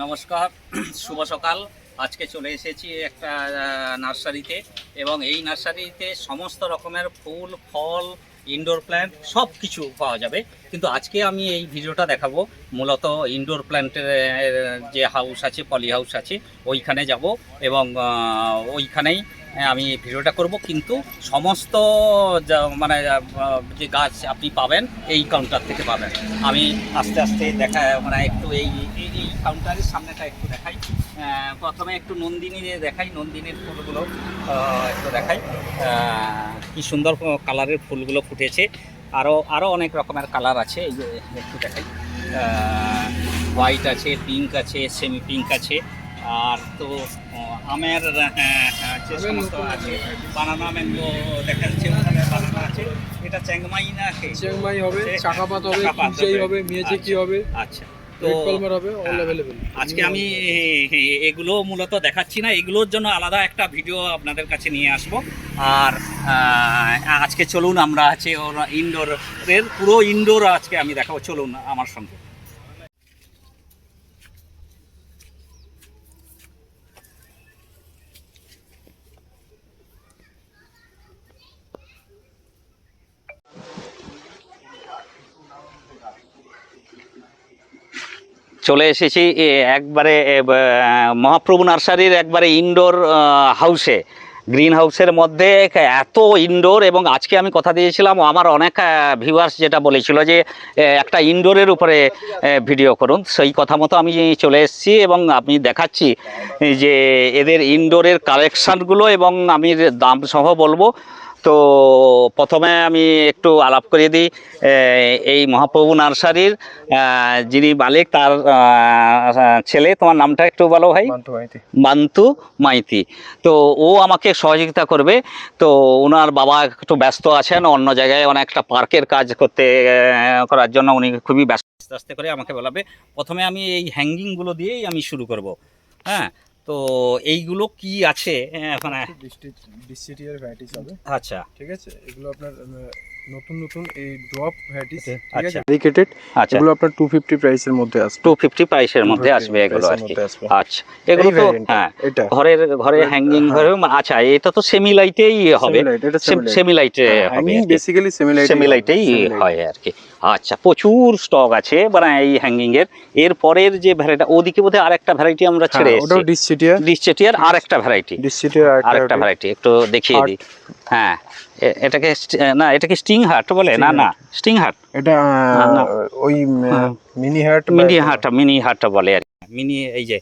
নমস্কার, শুভ সকাল। আজকে চলে এসেছি একটা নার্সারিতে এবং এই নার্সারিতে সমস্ত রকমের ফুল, ফল ইনডোর প্ল্যান্ট সব কিছু পাওয়া যাবে। কিন্তু আজকে আমি এই ভিডিওটা দেখাবো। মূলত ইনডোর প্ল্যান্টের যে হাউস আছে পলি হাউস আছে, ওইখানে যাব এবং ওইখানেই আমি ভিডিওটা করব, কিন্তু সমস্ত মানে যে গাছ আপনি পাবেন, এই কাউন্টার থেকে পাবেন। আমি আস্তে আস্তে দেখা মানে একটু এই, এই- কাউন্টারের সামনেটা একটু দেখাই। প্রথমে একটু নন্দিনী দেখাই, নন্দিনীর ফুলগুলো একটু দেখাই। কি সুন্দর কালারের ফুলগুলো ফুটেছে। আরও আরও অনেক রকমের কালার আছে, এই যে একটু দেখাই। হোয়াইট আছে পিঙ্ক আছে সেমি পিঙ্ক আছে। আর তো আমের আহ, আহ, যে সমস্ত আছে। বানানা ম্যাঙ্গো দেখা যাচ্ছে ওখানে বানানা আছে। এটা চ্যাংমাই না? চেংমাই হবে হ্যাঁ, চাকাপাত হবে চাকাপাত হবে। হবে কি হবে আচ্ছা। তো হবে অল হ্যাঁ, আজকে আমি এগুলো মূলত দেখাচ্ছি না এগুলোর জন্য আলাদা একটা ভিডিও আপনাদের কাছে নিয়ে আসব। আর আজকে চলুন আমরা আছে ওর ইনডোরের পুরো ইনডোর আজকে আমি দেখাবো চলুন আমার সঙ্গে। চলে এসেছি একবারে মহাপ্রভু নার্সারির একবারে ইনডোর হাউসে গ্রিন হাউসের মধ্যে এত ইনডোর এবং আজকে আমি কথা দিয়েছিলাম আমার অনেক ভিউয়ার্স যেটা বলেছিল যে একটা ইনডোরের উপরে ভিডিও করুন। সেই কথা মতো আমি চলে এসেছি এবং আমি দেখাচ্ছি যে এদের ইনডোরের কালেকশানগুলো এবং আমি দাম সহ বলব। তো প্রথমে আমি একটু আলাপ করিয়ে দিই। এই মহাপ্রভু নার্সারির যিনি মালিক তার ছেলে তোমার নামটা একটু বলো ভাই? মান্তু মাইতি। তো ও আমাকে সহযোগিতা করবে। তো ওনার বাবা একটু ব্যস্ত আছেন অন্য জায়গায় অনেকটা পার্কের কাজ করতে করার জন্য উনি খুবই ব্যস্ত। আস্তে আস্তে করে আমাকে বলাবে। প্রথমে আমি এই হ্যাঙ্গিংগুলো দিয়েই আমি শুরু করব। হ্যাঁ তো এইগুলো কি আছে? মানে ডিসিটিআর ভ্যারাইটিস হবে। আচ্ছা। ঠিক আছে? এগুলো আপনার নতুন নতুন এই ড্রপ ভ্যারাইটিস ঠিক আচ্ছা। আছে? ডেডিকেটেড আচ্ছা। এগুলো আপনার 250 প্রাইসের মধ্যে আসবে। টু ফিফটি প্রাইসের মধ্যে আসবে এগুলো আর কি আচ্ছা। এগুলো তো হ্যাঁ এটা। ঘরের ঘরে হ্যাঁ। হ্যাঙ্গিং ঘরে আচ্ছা এটা তো সেমি লাইটেই হবে। সেমি লাইটে হবে আর কি। বেসিক্যালি সেমি লাইট সেমি লাইটেই হয় আর কি। আচ্ছা প্রচুর স্টক আছে মানে এই হ্যাঙ্গিং এর। এর পরের যে ভ্যারাইটি ওদিকে বোধহয় আরেকটা ভ্যারাইটি আমরা ছেড়ে হ্যাঁ ওটাও এসেছি। ডিসিটিআর ডিসচেটিয়ার আর একটা ভ্যারাইটি ডিসিটিআর আরেকটা ভ্যারাইটি একটু দেখিয়ে দিই। হ্যাঁ এটাকে না এটাকে স্টিং হার্ট বলে না না স্টিং হার্ট এটা না। ওই। মিনি হার্ট মিনি হাটটা মিনি হাটটা বলে আর কি। মিনি এই যে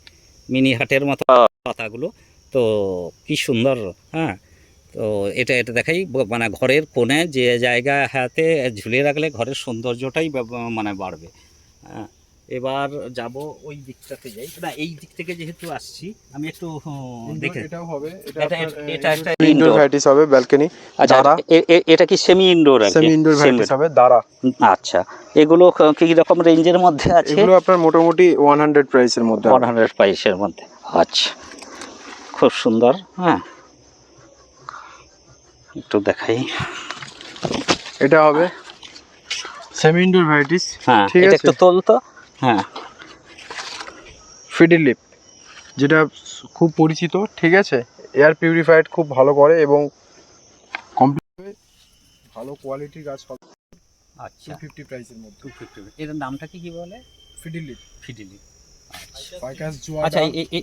মিনি হাটের মতো পাতাগুলো তো কি সুন্দর হ্যাঁ। তো এটা এটা দেখাই। মানে ঘরের কোণে যে জায়গা হাতে ঝুলিয়ে রাখলে ঘরের সৌন্দর্যটাই মানে বাড়বে। হ্যাঁ এবার যাব ওই দিকটাতে যাই। না এই দিক থেকে যেহেতু আসছি আমি একটু দেখে এটাও হবে। এটা এটা একটা ইনডোর ভ্যারাইটিস হবে ব্যালকনি আচ্ছা এটা কি সেমি ইনডোর কি? সেমি ইনডোর ভ্যারাইটিস হবে দাঁড়া। আচ্ছা এগুলো ক- কি রকম রেঞ্জের মধ্যে আছে? এগুলো আপনার মোটামুটি 100 প্রাইসের মধ্যে ওয়ান হান্ড্রেড প্রাইসের মধ্যে আচ্ছা। খুব সুন্দর হ্যাঁ। একটু দেখাই। এটা হবে সেমি ইনডোর ভ্যারাইটিস হ্যাঁ ঠিক এটা আছে। একটু তোল তো? হ্যাঁ। ফিডি লিপ যেটা খুব পরিচিত ঠিক আছে? এয়ার পিউরিফায়ার খুব ভালো করে এবং কমপ্লিট ভালো কোয়ালিটির গাছ হবে আচ্ছা। 250 প্রাইসের মধ্যে। ফিফটি এটার নামটা কি কি বলে? ফিডি লিপ ফিডিলি আচ্ছা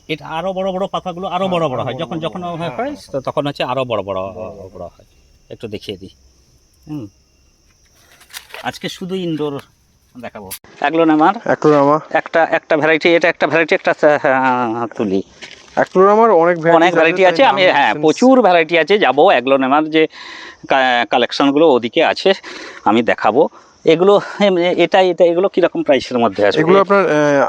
এটা আরও বড় বড় পাতাগুলো আরও হ্যাঁ, বড় বড় হয়। যখন যখন হয়। হয় হ্যাঁ, তখন হচ্ছে আরও বড় বড় বড় হয়। একটু দেখিয়ে দিই। হুম। আজকে শুধু ইনডোর দেখাবো। অ্যাগ্লোনেমার অ্যাক্লোরামা একটা একটা ভ্যারাইটি এটা একটা ভ্যারাইটি একটা আহ, তুলি। অনেক অনেক ভ্যারাইটি আছে আমি হ্যাঁ প্রচুর ভ্যারাইটি আছে যাব অ্যাগ্লোনেমার যে কালেকশনগুলো ওদিকে আছে আমি দেখাবো। এগুলো এটা এটা এগুলো কীরকম প্রাইসের মধ্যে আছে এগুলো আপনার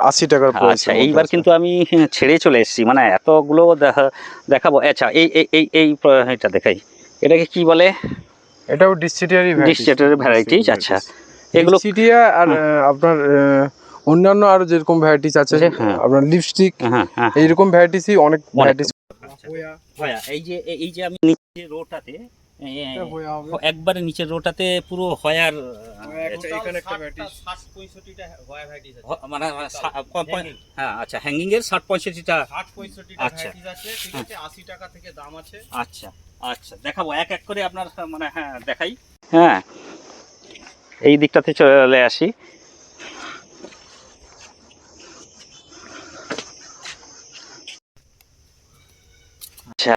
আশি টাকার আচ্ছা এইবার কিন্তু আমি ছেড়ে চলে এসেছি। মানে এতগুলো দেখা- দেখাবো। আচ্ছা এই এই এই এটা দেখাই। এটাকে কি বলে? এটাও ডিসিটিয়ারই ডিসচেটের ভ্যারাইটিস আচ্ছা। এগুলো ডিসিটিয়া আর আপনার আহ, অন্যান্য আরও যেরকম ভ্যারাইটিস আছে হ্যাঁ। আপনার লিপস্টিক হ্যাঁ হ্যাঁ এইরকম ভ্যারাইটিসই অনেক ভ্যারাইটিস ভাইয়া এই যে এই- যে আমি নিচে রোটাতে হয়ে একবারে নিচের রোটাতে পুরো হয়ার হয়া মানে Hanging। হ্যাঁ আচ্ছা হ্যাঙ্গিং এর ষাট পঁয়ষট্টিটা। ষাট পঁয়ষট্টিটা আচ্ছা। ভ্যারাইটিস আছে ঠিক আছে আশি টাকা থেকে দাম আছে। আচ্ছা আচ্ছা দেখাবো এক এক করে আপনার মানে হ্যাঁ দেখাই। হ্যাঁ এই দিকটাতে চলে আসি। আচ্ছা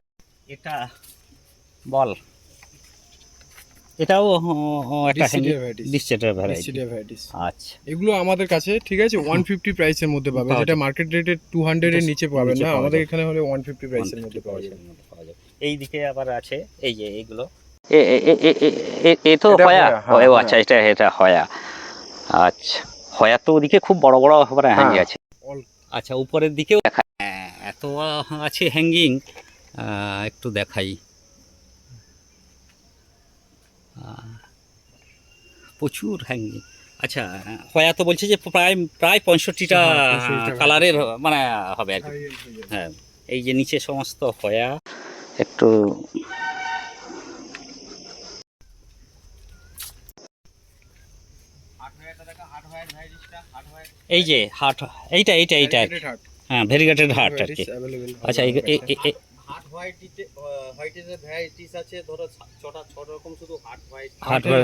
এটা বল। এটাও একটা ডিসচেটের ভ্যারাইটি আচ্ছা। এগুলো আমাদের কাছে ঠিক আছে ওয়ান ফিফটি প্রাইসের মধ্যে পাবে যেটা মার্কেট রেটে টু হান্ড্রেড এর নিচে পাবেন না আমাদের এখানে হলে ওয়ান ফিফটি প্রাইসের মধ্যে পাওয়া যায়। এই দিকে আবার আছে এই যে এইগুলো এ এ- এ- এ- এ- এ- এ তো হয়া? ও আচ্ছা এটা এটা হয়া। আচ্ছা হয়া তো ওদিকে খুব বড় বড় মানে হ্যাঙ্গি হ্যাঁ। আছে। আচ্ছা উপরের দিকেও দেখা হ্যাঁ, এত আছে হ্যাঙ্গিং একটু দেখাই। প্রচুর হ্যাঙ্গিং আচ্ছা হয়া তো বলছে যে প্রায় প্রায় পঁয়ষট্টিটা হ্যাঁ, 65 টা কালারের মানে হবে আর কি। হ্যাঁ এই যে নিচে সমস্ত হয়া। একটু এই যে হাট এইটা এইটা এইটা হ্যাঁ ভেরিগেটেড হাট আর কি। আচ্ছা হাট হোয়াইটিতে ভ্যারাইটিস আছে ধরো ছটা ছ রকম শুধু হাট হোয়াইট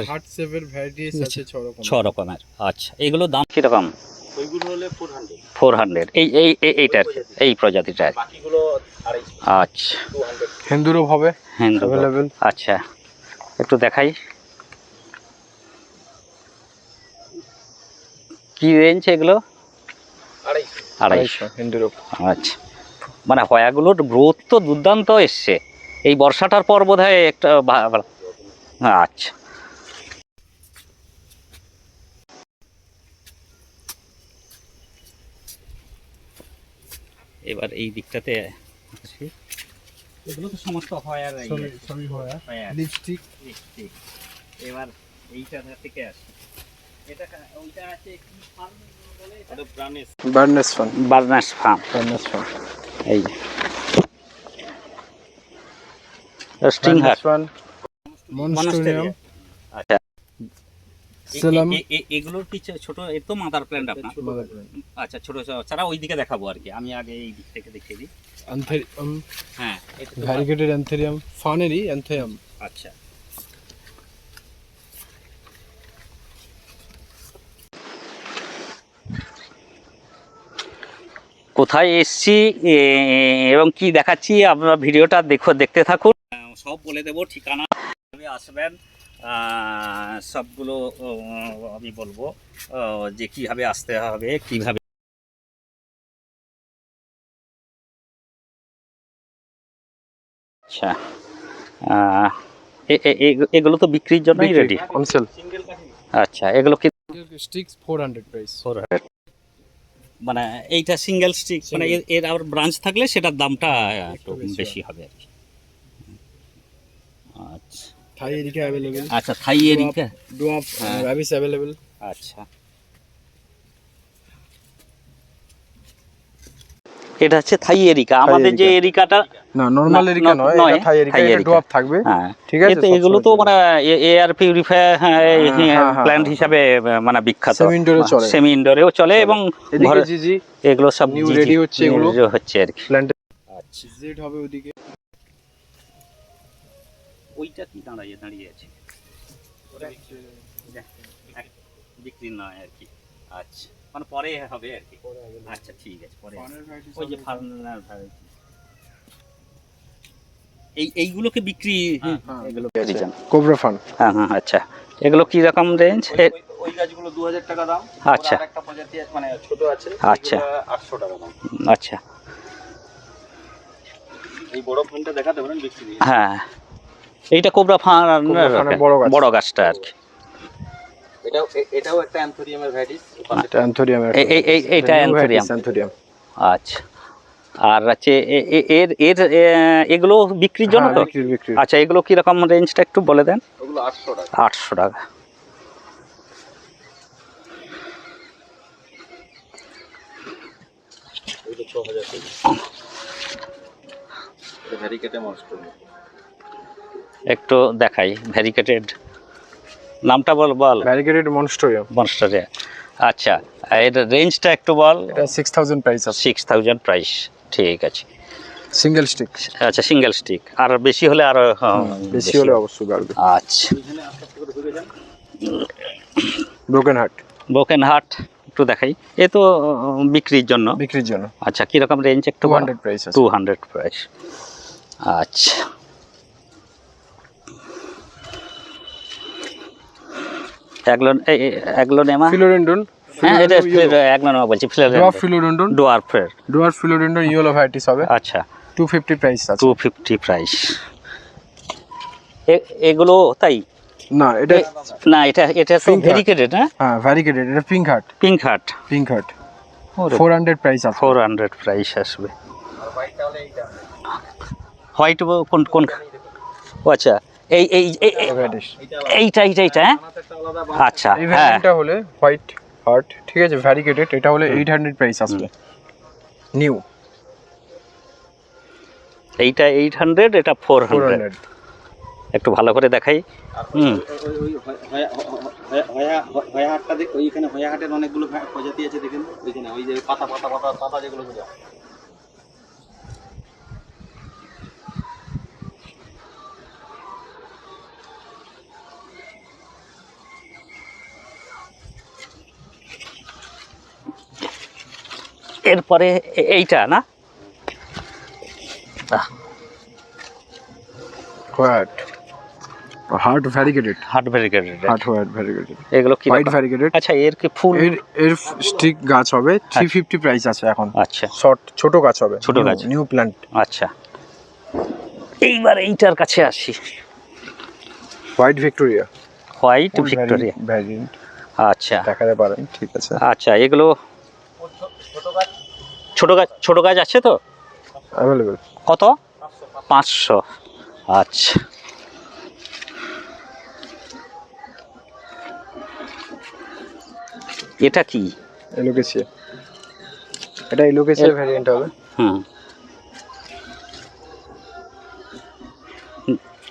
হার্ট সেভের ভ্যারাইটিস আছে ছ রকম ছ রকমের আচ্ছা। এগুলো দাম কীরকম? ওইগুলো হলে ফোর হান্ড্রেড ফোর হান্ড্রেড এই এই এই- এইটার এই প্রজাতিটার। বাকিগুলো আচ্ছা। হিন্দুরও হবে। হিন্দু অ্যাভেলেবেল আচ্ছা। একটু দেখাই। কি রেঞ্জ এগুলো? আড়াইশো। আড়াইশো। হিন্দুরও আচ্ছা। মানে হয়াগুলোর গ্রোথ তো দুর্দান্ত এসছে। এই বর্ষাটার পর বোধ হয় একটা আচ্ছা। এবার এই দিকটাতে। এগুলো তো সমস্ত হয়ার সবই সবই হয়ার। লিপস্টিক। এবার এইটা থেকে আসি। এটা ওইটা আছে কি? ফার্ম ব্রানেস ফান। বার্নাস ফার্ম বার্নেস ফান। এই স্টিং হাট ফান। মনস্টোরিয়াম। আচ্ছা। সেলাম। এগুলোর কি ছোট এর তো মাদার প্ল্যান্ট আপনার? আচ্ছা ছোট ছোট। ছাড়া ওই দিকে দেখাবো আর কি। আমি আগে এই দিক থেকে দেখিয়ে দিই। অ্যান্থেরিয়াম হ্যাঁ ভ্যারিগেটেড অ্যান্থেরিয়াম ফানেরই অ্যান্থেরিয়াম আচ্ছা। কোথায় এসছি এ- এবং কি দেখাচ্ছি আপনারা ভিডিওটা দেখো দেখতে থাকুন। সব বলে দেবো ঠিকানা আসবেন সবগুলো আমি বলব যে কীভাবে আসতে হবে কীভাবে আচ্ছা এ- এ- এ- এগুলো তো বিক্রির জন্যই রেডি আচ্ছা এগুলো কি স্টিক্স 400 প্রাইস মানে এইটা সিঙ্গেল স্টিক মানে এর আবার ব্রাঞ্চ থাকলে সেটার দামটা একটু বেশি হবে আর কি আচ্ছা থাই এরিকা অ্যাভেলেবেল আচ্ছা। এটা হচ্ছে থাই এরিকা আমাদের যে এরিকাটা না নরমাল এরিকা নয় এটা থাই এরিকা এটা এরিকা। থাকবে। হ্যাঁ। ঠিক আছে এতে এগুলো তো মানে এয়ার পিউরিফায়ার হ্যাঁ, হ্যাঁ, প্ল্যান্ট হ্যাঁ, হিসাবে মানে বিখ্যাত। সেমি ইনডোরে চলে। সেমি ইনডোরেও চলে। এবং ঘরে জি জি এগুলো সব জি জি, হচ্ছে এগুলো। হচ্ছে আর কি। প্ল্যান্ট আচ্ছা জেড হবে ওদিকে ওইটা কি দাঁড়িয়ে দাঁড়িয়ে আছে? বিক্রি নয় আর কি। আচ্ছা মানে পরে হবে আর কি। আচ্ছা ঠিক আছে পরে ওই যে ফার্নার এই এইগুলোকে বিক্রি হ্যাঁ, এগুলো। বিক্রি জান। কোবরা ফান হ্যাঁ হ্যাঁ আচ্ছা। এগুলো কি রকম রেঞ্জ? ওই- গাছগুলো দু হাজার টাকা দাম। আচ্ছা। আরেকটা প্রজাতি মানে ছোট আছে আচ্ছা। আটশো টাকা দাম। আচ্ছা। এই বড় ফোনটা দেখাতে পারেন বিক্রি হ্যাঁ। এইটা কোবরা ফান বড় বড় গাছটা আর কি। এটাও এটাও একটা অ্যান্থোরিয়ামের ভ্যারাইটিস এটা অ্যান্থোরিয়াম এই- এই- এই- এইটা অ্যান্থোরিয়াম। অ্যান্থোরিয়াম। আচ্ছা। আর হচ্ছে এ- এ- এর এর এগুলো বিক্রির জন্য তো? বিক্রি বিক্রি আচ্ছা এগুলো কীরকম রেঞ্জটা একটু বলে দেন? ওগুলো আটশো টাকা। একটু দেখাই ভ্যারিকেটেড। নামটা বল বল। ভ্যারিগেটেড মনস্টোরিয়াম মনস্টারে আচ্ছা এর রেঞ্জটা একটু বল। এটা সিক্স থাউজেন্ড প্রাইস আছে। সিক্স থাউজেন্ড প্রাইস ঠিক আছে। সিঙ্গেল স্টিক আচ্ছা সিঙ্গেল স্টিক আর বেশি হলে আরও বেশি হলে অবশ্যই বাড়বে। আচ্ছা। ব্রোকেন হার্ট ব্রোকেন হার্ট একটু দেখাই। এ তো বিক্রির জন্য। বিক্রির জন্য। আচ্ছা কীরকম রেঞ্জ একটু two hundred price two hundred price আচ্ছা। এগুলো এগুলো নেমা ফিলোডেন্ডন হ্যাঁ এটা এগুলো নেমা বলছি ডোয়ার ফিলোডেন্ডন ডোয়ার্ফের ডোয়ার ফিলোডেন্ডন ইয়েলো ভ্যারাইটিস হবে। আচ্ছা। টু ফিফটি প্রাইস আছে। টু ফিফটি প্রাইস এগুলো তাই? না এটা না এটা এটা তো ভেরিকেটেড হ্যাঁ? হ্যাঁ ভ্যারিগেটেড এটা pink heart pink heart pink heart four hundred price আছে। ফোর হান্ড্রেড প্রাইস আসবে। হোয়াইট কোন কোন? ও আচ্ছা। এই এই এই- এই- এইটা এইটা এইটা হ্যাঁ? আচ্ছা হ্যাঁ। ভ্যারিয়েন্টটা হলে হোয়াইট হার্ট ঠিক আছে ভ্যারিকেটেড এটা হলে এইট হান্ড্রেড প্রাইস আসবে। নিউ এইটা এইট হান্ড্রেড এটা ফোর হান্ড্রেড হান্ড্রেড একটু ভালো করে দেখাই। হুম। হাটটা দেখ ওইখানে হয়া হাটের অনেকগুলো প্রজাতি আছে দেখেন। ওইখানে ওই যে পাতা পাতা পাতা পাতা যেগুলো এরপরে এইটা না? Heart variegated heart heart variegated এগুলো কি হোয়াইট? ভ্যারিগেটেড আচ্ছা এর কি ফুল? এর এর স্টিক গাছ হবে। প্রাইস আছে এখন। আচ্ছা। শর্ট ছোট গাছ হবে। ছোট গাছ। নিউ প্ল্যান্ট আচ্ছা। এইবার এইটার কাছে আসি। White Victoria white Victoria variant আচ্ছা। দেখাতে পারেন ঠিক আছে। আচ্ছা এগুলো ছোট গাছ ছোট গাছ আছে তো? অ্যাভেলেবেল কত? পাঁচশো। আচ্ছা। এটা কি? এলোকেসিয়া এটা এলোকেসিয়া ভ্যারিয়েন্ট হবে। হুম।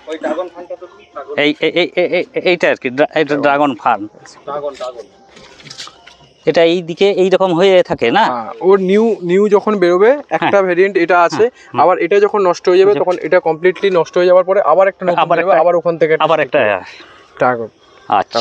ওই ড্রাগন ফানটা তো ড্রাগন এই এই- এই- এই- এই- এইটা আর কি এটা ড্রাগন ফার্ম ড্রাগন ড্রাগন এটা এই দিকে এইরকম হয়ে থাকে না? হ্যাঁ, ওর নিউ নিউ যখন বেরোবে একটা ভেরিয়েন্ট এটা আছে আবার এটা যখন নষ্ট হয়ে যাবে তখন এটা কমপ্লিটলি নষ্ট হয়ে যাওয়ার পরে আবার একটা নতুন আবার আবার ওখান থেকে আবার একটা ড্রাগন আচ্ছা।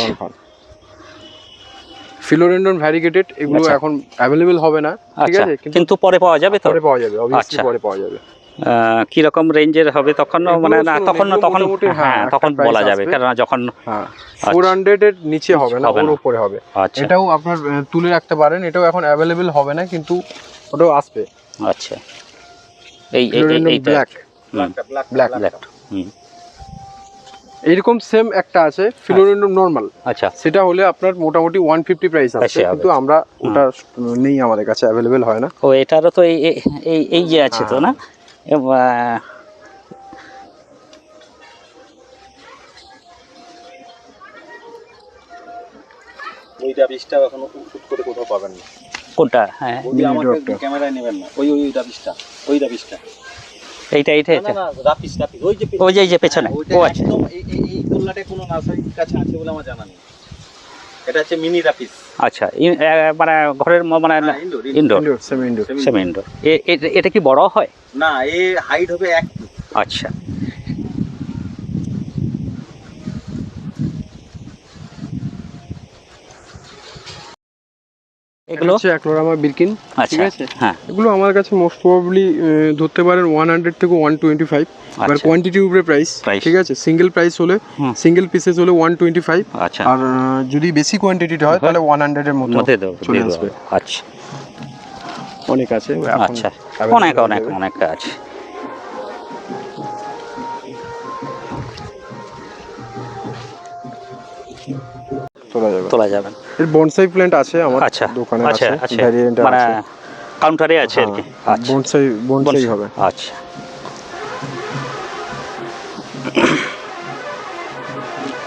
ফিলোরেন্ডন ভ্যারিগেটেড এগুলো আচ্ছা। এখন অ্যাভেলেবেল হবে না ঠিক আচ্ছা। আছে? কিন্তু পরে পাওয়া যাবে তো? পরে পাওয়া যাবে আচ্ছা। পরে পাওয়া যাবে। আহ, কি রকম রেঞ্জের হবে তখন মানে না তখন তখন হ্যাঁ, হ্যাঁ তখন বলা যাবে। কেননা যখন হ্যাঁ ফোর হান্ড্রেড এর নিচে হবে না ওর উপরে হবে। আচ্ছা। এটাও আপনার তুলে রাখতে পারেন এটাও এখন অ্যাভেলেবেল হবে না কিন্তু ওটাও আসবে। আচ্ছা। এই এই- black black black black black হুম। এইরকম সেম একটা আছে ফিলোরেন্ডন নর্মাল আচ্ছা। সেটা হলে আপনার মোটামুটি ওয়ান ফিফটি প্রাইস আছে কিন্তু আমরা ওটা নেই আমাদের কাছে অ্যাভেলেবেল হয় না। ও এটারও তো এই এই- যে আছে তো না? ওইটা বিষটা এখন শুট করে কোথাও পাবেন না। কোনটা? হ্যাঁ ওই আমাকে ক্যামেরায় নেবেন না। ওই ওই রাবিশটা ওই রাবিশটা এইটা এইটা রাপিস রাপিস ওই যে ওই যে পেছনে। ওইটা ও আচ্ছা। এই এই এই দোলনাটা কোনো নার্সারির কাছে আছে বলে আমার জানা নেই। এটা হচ্ছে মিনি রাপিস আচ্ছা ইন- মানে ঘরের ম- মানে indoor indoor indoor semi indoor semi indoor এটা কি বড় হয়? না এ হাইট হবে এক আচ্ছা। এগুলো? হচ্ছে একলোরামা বিলকিন ঠিক আচ্ছা আছে? হ্যাঁ। এগুলো আমার কাছে মোস্ট প্রবাবলি ধরতে পারেন ওয়ান হান্ড্রেড থেকে ওয়ান টোয়েন্টি ফাইভ এবার আচ্ছা। কোয়ান্টিটির উপরে প্রাইস ঠিক আছে? সিঙ্গেল প্রাইস হলে। সিঙ্গেল পিসেস হলে ওয়ান টোয়েন্টি ফাইভ আচ্ছা। আর যদি বেশি কোয়ান্টিটিটা হয় তাহলে ওয়ান হান্ড্রেডের মতো চলে আসবে। আচ্ছা। অনেক আছে আচ্ছা। অনেক অনেক অনেক আছে। তোলা যাবে। তোলা যাবে। এর বনসাই প্ল্যান্ট আছে আমার আচ্ছা দোকানে আচ্ছা আছে আচ্ছা। ভ্যারিয়েন্ট মানে কাউন্টারে আছে আর কি? আচ্ছা। বনসাই বনসাই হবে। আচ্ছা।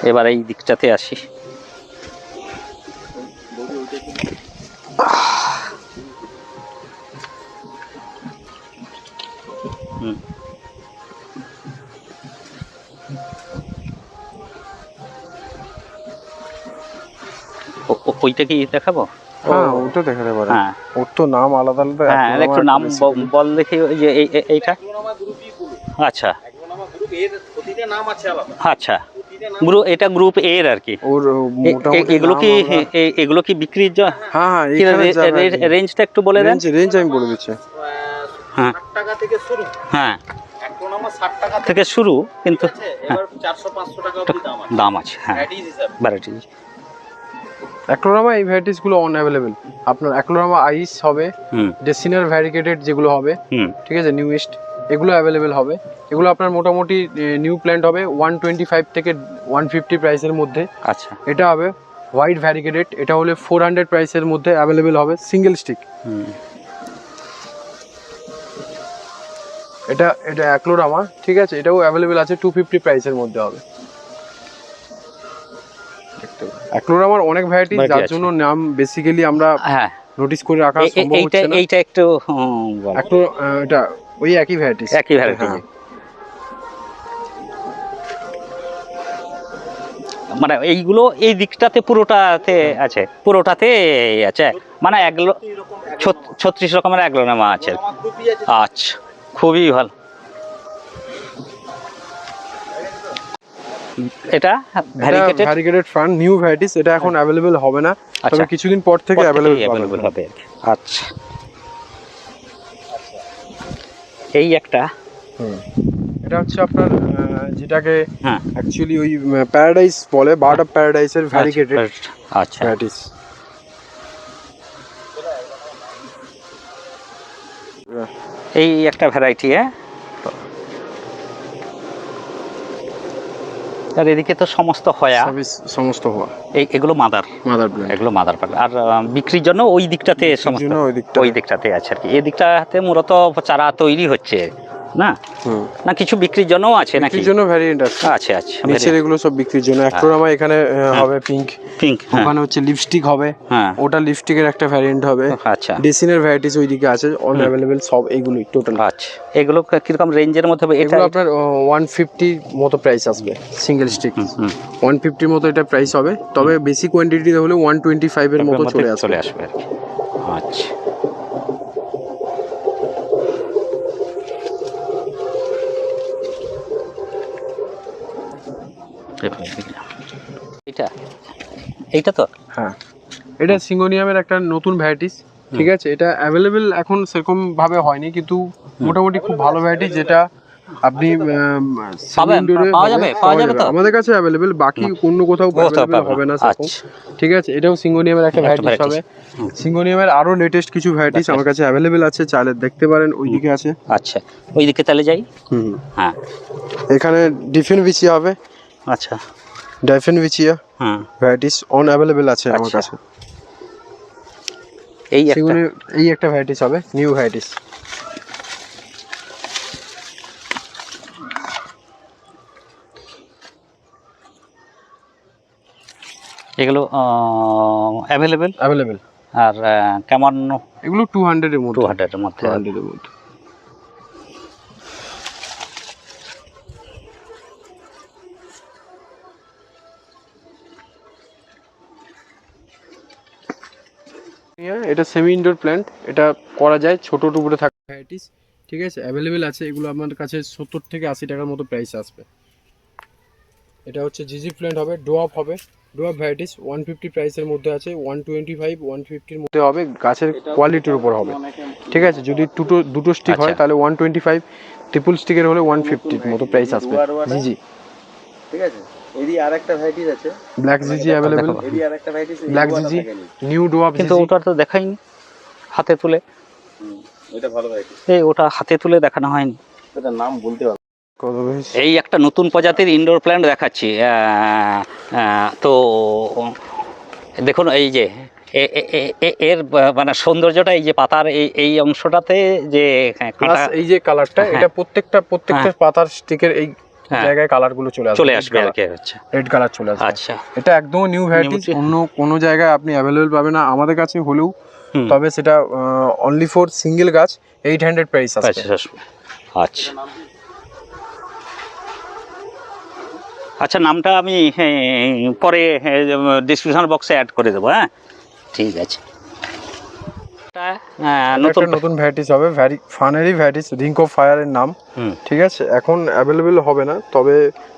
এবার এই দিকটাতে আসি। হুম। ওইটা কি দেখাবো? হ্যাঁ ওটা দেখাতে পারেন। হ্যাঁ। ওর তো নাম আলাদা আলাদা হ্যাঁ একটু নাম বল দেখি যে এইটা আচ্ছা অ্যাগ্রোনামা গ্রুপ এর প্রতিটা নাম আছে আলাদা আচ্ছা। গ্রুপ এটা গ্রুপ এর আর কি। এগুলো কি এ- এগুলো কি বিক্রির জ- হ্যাঁ হ্যাঁ রেঞ্জটা একটু বলে দেন। রেঞ্জ রেঞ্জ আমি বলে দিচ্ছি। হ্যাঁ। টাকা থেকে শুরু হ্যাঁ থেকে শুরু কিন্তু দাম আছে। হ্যাঁ। ভ্যারাইটি অ্যাক্লোরামা এই ভ্যারাইটিসগুলো অন অ্যাভেলেবেল আপনার অ্যাক্লোরামা আইস হবে হুম। ডেসিনার ভ্যারিকেটেড যেগুলো হবে হুম। ঠিক আছে নিউয়েস্ট এগুলো অ্যাভেলেবেল হবে। এগুলো আপনার মোটামুটি নিউ প্ল্যান্ট হবে ওয়ান টোয়েন্টি ফাইভ থেকে ওয়ান ফিফটি প্রাইসের মধ্যে। আচ্ছা। এটা হবে হোয়াইট ভ্যারিকেটেড এটা হলে ফোর হান্ড্রেড প্রাইসের মধ্যে অ্যাভেলেবেল হবে সিঙ্গেল স্টিক হুম। এটা এটা অ্যাক্লোরামা ঠিক আছে এটাও অ্যাভেলেবেল আছে টু ফিফটি প্রাইসের মধ্যে হবে। অ্যাক্লোরামার অনেক ভ্যারাইটি যার জন্য নাম বেসিক্যালি আমরা হ্যাঁ। নোটিস করে রাখা সম্ভব হচ্ছে না। এইটা একটু। অ্যাক্লো এটা ওই একই ভ্যারাইটি একই ভ্যারাইটি। মানে এইগুলো এই দিকটাতে পুরোটাতে আছে। পুরোটাতে আছে। মানে এরকম ছত্রিশ রকমের এগুলো নামা আছে আর কি। অ্যাগ্রোনামা গ্রুপই আছে। আচ্ছা খুবই ভালো। এটা variegated variegated fund new varieties এটা এখন অ্যাভেলেবেল হবে না। তবে আচ্ছা। কিছুদিন পর থেকে অ্যাভেলেবেল হবে আচ্ছা। এই একটা। এটা হচ্ছে আপনার যেটাকে হ্যাঁ। অ্যাকচুয়ালি ওই প্যারাডাইস বলে বার্ড অফ প্যারাডাইসের ভ্যারিকেটেড আচ্ছা, আচ্ছা। ভ্যারাইটিস এই একটা ভ্যারাইটি হ্যাঁ আর এদিকে তো সমস্ত হয়া। সমস্ত হওয়া এই এগুলো মাদার। মাদার এগুলো মাদার পাল আর বিক্রির জন্য ওই দিকটাতে সমস্ত ওই দিকটাতে। আছে আর কি। এদিকটাতে মূলত চারা তৈরি হচ্ছে। না? না কিছু বিক্রির জন্যও আছে নাকি? বিক্রির জন্য ভ্যারিয়েন্ট আছে। আছে আছে নিচের এগুলো সব বিক্রির জন্য। অ্যাক্টোরামা এখানে হবে পিঙ্ক পিঙ্ক হ্যাঁ। ওখানে হচ্ছে লিপস্টিক হবে। হ্যাঁ। ওটা লিপস্টিকের একটা ভ্যারিয়েন্ট হবে। আচ্ছা। ডেসিনের ভ্যারাইটিস ওইদিকে আছে। অল অ্যাভেলেবেল সব এইগুলোই টোটাল আচ্ছা। এগুলো কীরকম রেঞ্জের মধ্যে হবে? এটা এগুলো আপনার ওয়ান ফিফটি মতো প্রাইস আসবে সিঙ্গেল স্টিক ওয়ান ফিফটির মতো এটা প্রাইস হবে। তবে বেশি কোয়ান্টিটি হলে ওয়ান টোয়েন্টি ফাইভের মতো চলে আসবে। চলে আসবে আচ্ছা। এটা? এইটা তো? হ্যাঁ। এটা সিঙ্গোনিয়ামের একটা নতুন ভ্যারাইটিস ঠিক আছে? এটা অ্যাভেলেবেল এখন সেরকম ভাবে হয়নি কিন্তু মোটামুটি খুব ভালো ভ্যারাইটিস যেটা আপনি? আমাদের কাছে অ্যাভেলেবেল বাকি অন্য কোথাও হবে না। আচ্ছা। ঠিক আছে? এটাও সিঙ্গোনিয়ামের একটা ভ্যারাইটিস হবে। সিঙ্গোনিয়ামের আরও লেটেস্ট কিছু ভ্যারাইটিস আমার কাছে অ্যাভেলেবেল আছে চাইলে দেখতে পারেন ওইদিকে আছে। আচ্ছা। ওইদিকে তাহলে যাই? হুম। হ্যাঁ। এখানে ডিফেন ভিচিয়া হবে। আচ্ছা। ডাইফেন ভিচিয়া হুম। ভ্যারাইটিস অন অ্যাভেলেবেল আছে আমার আচ্ছা। কাছে। এই একটা। এই একটা ভ্যারাইটিস হবে নিউ ভ্যারাইটিস এগুলো অ্যাভেলেবেল অ্যাভেলেবেল আর কেমন? এগুলো টু হান্ড্রেডের টু মধ্যে। হান্ড্রেডের মধ্যে। টু হান্ড্রেডের মধ্যে। এটা সেমি ইনডোর প্ল্যান্ট এটা করা যায় ছোট টুকরো থাকে ভ্যারাইটিস ঠিক আছে? অ্যাভেলেবেল আছে এগুলো আমার কাছে সত্তর থেকে আশি টাকার মতো প্রাইস আসবে। এটা হচ্ছে জিজি প্ল্যান্ট হবে ডোয়াপ হবে। ডোয়াপ ভ্যারাইটিস ওয়ান ফিফটি প্রাইসের মধ্যে আছে ওয়ান টোয়েন্টি ফাইভ ওয়ান ফিফটির মধ্যে হবে গাছের কোয়ালিটির উপর হবে। ঠিক আছে? যদি দুটো দুটো স্টিক হয় আচ্ছা। তাহলে ওয়ান টোয়েন্টি ফাইভ ট্রিপল স্টিকের হলে ওয়ান ফিফটির মতো প্রাইস আসবে। জিজি ঠিক আছে? এরই আর একটা ভ্যারাইটিস আছে ব্ল্যাক জিজি অ্যাভেলেবেল দেখো। এরই আর ভ্যারাইটিস ব্ল্যাক জিজি নিউ ডোয়াপ কিন্তু ওটা তো দেখাইনি হাতে তুলে। এটা ভালো ভ্যারাইটিস এই ওটা হাতে তুলে দেখানো হয়নি। এটার নাম বলতে পারব এই একটা নতুন প্রজাতির ইনডোর প্ল্যান্ট দেখাচ্ছি তো দেখুন এই যে এ- এ- এ- এ- এর মানে সৌন্দর্যটা এই যে পাতার এই এই অংশটাতে যে কাঁটা এই যে কালারটা হ্যাঁ। এটা প্রত্যেকটা প্রত্যেকটা পাতার স্টিকের এই হ্যাঁ। জায়গায় কালারগুলো চলে আসবে চলে আসবে আর কি হচ্ছে রেড কালার চলে আসবে। আচ্ছা। এটা একদম নিউ ভ্যারাইটিস New- অন্য কোনো জায়গায় আপনি অ্যাভেলেবেল পাবেন না। আমাদের কাছে হলেও তবে সেটা অনলি ফর সিঙ্গেল গাছ এইট হান্ড্রেড প্রাইস আসবে। আচ্ছা আচ্ছা। আচ্ছা নামটা আমি হ্যাঁ, পরে ডিসক্রিপশন বক্সে অ্যাড করে দেবো হ্যাঁ? ঠিক আছে। নতুন নতুন নতুন ভ্যারাইটিস হবে। ভ্যারি ফানেরই ভ্যারাইটিস রিঙ্কো ফায়ারের নাম। ঠিক আছে? এখন অ্যাভেলেবেল হবে না তবে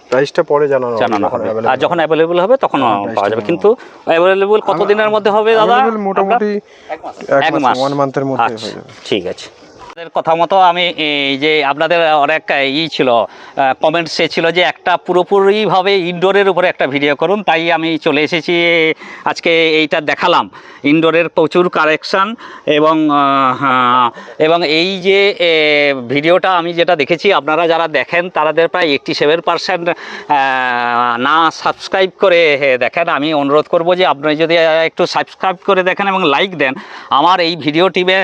প্রাইসটা পরে জানানো জানানো হবে। আর যখন অ্যাভেলেবল হবে তখন পাওয়া যাবে। কিন্তু অ্যাভেলেবল কত দিনের মধ্যে হবে দাদা? মোটামুটি এক মাস। ওয়ান মান্থের মধ্যে আচ্ছা হয়ে যাবে। ঠিক আছে। কথা মতো আমি যে আপনাদের অনেক ই ছিল কমেন্টস ছিল যে একটা পুরোপুরিভাবে ইনডোরের উপরে একটা ভিডিও করুন, তাই আমি চলে এসেছি আজকে এইটা দেখালাম। ইনডোরের প্রচুর কারেকশান এবং এবং এই যে ভিডিওটা আমি যেটা দেখেছি, আপনারা যারা দেখেন তাদের প্রায় এইট্টি সেভেন পার্সেন্ট না সাবস্ক্রাইব করে দেখেন, আমি অনুরোধ করব যে আপনি যদি একটু সাবস্ক্রাইব করে দেখেন এবং লাইক দেন, আমার এই ভিডিও টিমে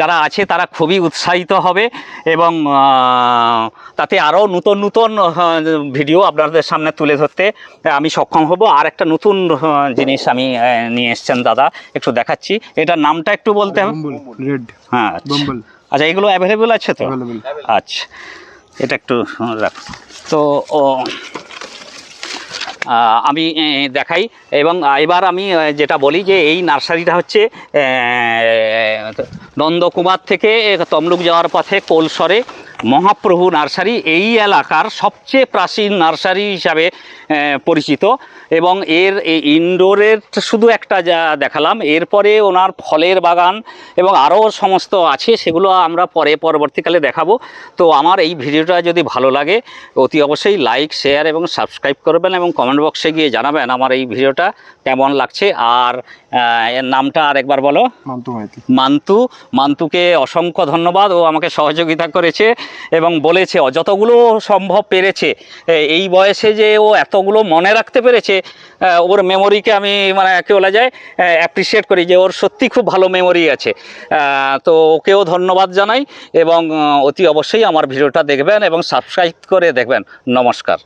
যারা আছে, তারা খুবই উৎসাহিত হবে এবং তাতে আরও নতুন নতুন ভিডিও আপনাদের সামনে তুলে ধরতে আমি সক্ষম হব। আর একটা নতুন জিনিস আমি নিয়ে এসছেন দাদা একটু দেখাচ্ছি। এটার নামটা একটু বলতে হবে। হ্যাঁ আচ্ছা। আচ্ছা এগুলো অ্যাভেলেবেল আছে তো? আচ্ছা এটা একটু রাখ। তো আমি দেখাই। এবং এবার আমি যেটা বলি যে এই নার্সারিটা হচ্ছে নন্দকুমার থেকে তমলুক যাওয়ার পথে কোলসরে মহাপ্রভু নার্সারি এই এলাকার সবচেয়ে প্রাচীন নার্সারি হিসাবে পরিচিত এবং এর এই ইনডোরের শুধু একটা যা দেখালাম, এরপরে ওনার ফলের বাগান এবং আরও সমস্ত আছে, সেগুলো আমরা পরে পরবর্তীকালে দেখাবো। তো আমার এই ভিডিওটা যদি ভালো লাগে, অতি অবশ্যই লাইক শেয়ার এবং সাবস্ক্রাইব করবেন এবং কমেন্ট বক্সে গিয়ে জানাবেন আমার এই ভিডিওটা কেমন লাগছে। আর এর নামটা আরেকবার বলো। মান্তু মান্তুকে অসংখ্য ধন্যবাদ ও আমাকে সহযোগিতা করেছে এবং বলেছে যতগুলো সম্ভব পেরেছে এই বয়সে যে ও এতগুলো মনে রাখতে পেরেছে ওর মেমোরিকে আমি মানে কী বলা যায় অ্যাপ্রিসিয়েট করি যে ওর সত্যি খুব ভালো মেমোরি আছে। তো ওকেও ধন্যবাদ জানাই এবং অতি অবশ্যই আমার ভিডিওটা দেখবেন এবং সাবস্ক্রাইব করে দেখবেন। নমস্কার।